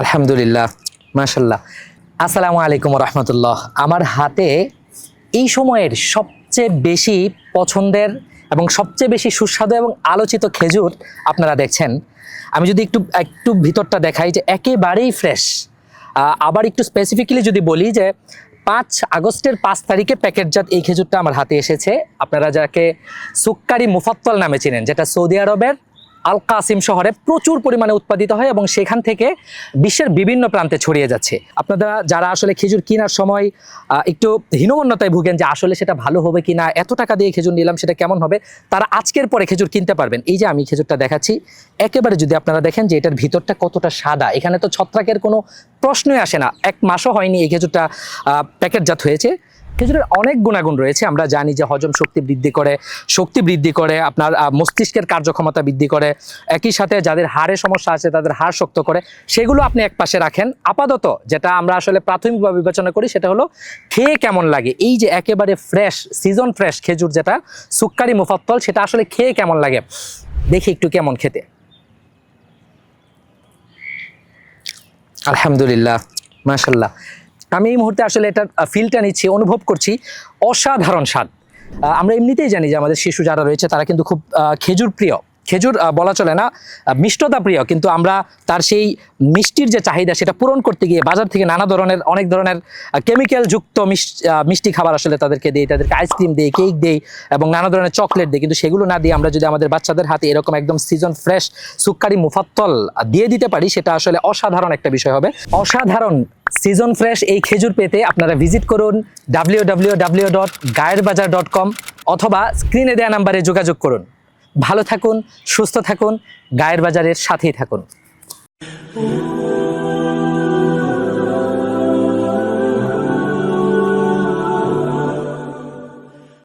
আলহামদুলিল্লাহ মাশাল্লাহ আসসালামু আলাইকুম রহমতুল্লাহ। আমার হাতে এই সময়ের সবচেয়ে বেশি পছন্দের এবং সবচেয়ে বেশি সুস্বাদু এবং আলোচিত খেজুর আপনারা দেখছেন। আমি যদি একটু একটু ভিতরটা দেখাই যে একেবারেই ফ্রেশ আবার একটু স্পেসিফিক্যালি যদি বলি যে পাঁচ আগস্টের পাঁচ তারিখে প্যাকেটজাত এই খেজুরটা আমার হাতে এসেছে। আপনারা যাকে সুক্কারি মুফাত্তল নামে চিনেন, যেটা সৌদি আরবের আল কাসিম শহরে প্রচুর পরিমাণে উৎপাদিত হয় এবং সেখান থেকে বিশ্বের বিভিন্ন প্রান্তে ছড়িয়ে যাচ্ছে। আপনারা যারা আসলে খেজুর কেনার সময় একটু হীনমন্যতায় ভুগেন যে আসলে সেটা ভালো হবে কি না এত টাকা দিয়ে খেজুর নিলাম সেটা কেমন হবে, তারা আজকের পরে খেজুর কিনতে পারবেন। এই যে আমি খেজুরটা দেখাচ্ছি, একেবারে যদি আপনারা দেখেন যে এটার ভিতরটা কতটা সাদা, এখানে তো ছত্রাকের কোনো প্রশ্নই আসে না। এক মাসও হয়নি এই খেজুরটা প্যাকেটজাত হয়েছে। খেজুরের অনেক গুণাগুণ রয়েছে। আমরা জানি যে হজম শক্তি বৃদ্ধি করে, শক্তি বৃদ্ধি করে, আপনার মস্তিষ্কের কার্যক্ষমতা বৃদ্ধি করে, একই সাথে যাদের হাড়ের সমস্যা আছে তাদের হাড় শক্ত করে, সেগুলো আপনি এক পাশে রাখেন। আপাতত যেটা আমরা আসলে প্রাথমিকভাবে বিবেচনা করি সেটা হলো খেয়ে কেমন লাগে। এই যে একেবারে ফ্রেশ সিজন ফ্রেশ খেজুর যেটা, সুক্কারি মুফাত্তল সেটা আসলে খেয়ে কেমন লাগে? দেখি একটু কেমন খেতে। আলহামদুলিল্লাহ মাশাল্লাহ আমি এই মুহূর্তে আসলে এটা ফিলটা নিচ্ছি, অনুভব করছি অসাধারণ স্বাদ। আমরা এমনিতেই জানি যে আমাদের শিশু যারা রয়েছে তারা কিন্তু খুব খেজুর প্রিয়। খেজুর বলা চলে না মিষ্টতা প্রিয়, কিন্তু আমরা তার সেই মিষ্টির যে চাহিদা সেটা পূরণ করতে গিয়ে বাজার থেকে নানা ধরনের, অনেক ধরনের কেমিক্যাল যুক্ত মিষ্টি খাবার আসলে তাদেরকে দিই, তাদেরকে আইসক্রিম দিই কেক দিই এবং নানা ধরনের চকলেট দিই। কিন্তু সেগুলো না দিয়ে আমরা যদি আমাদের বাচ্চাদের হাতে এরকম একদম সিজন ফ্রেশ সুক্কারি মুফাত্তল দিয়ে দিতে পারি, সেটা আসলে অসাধারণ একটা বিষয় হবে। অসাধারণ সিজন ফ্রেশ এই খেজুর পেতে আপনারা ভিজিট করুন ডাব্লিউ ডাব্লিউ ডাব্লিউ ডট গায়ের বাজার ডট কম অথবা স্ক্রিনে দেয়া নাম্বারে যোগাযোগ করুন। ভালো থাকুন সুস্থ থাকুন গায়ের বাজারের সাথেই থাকুন।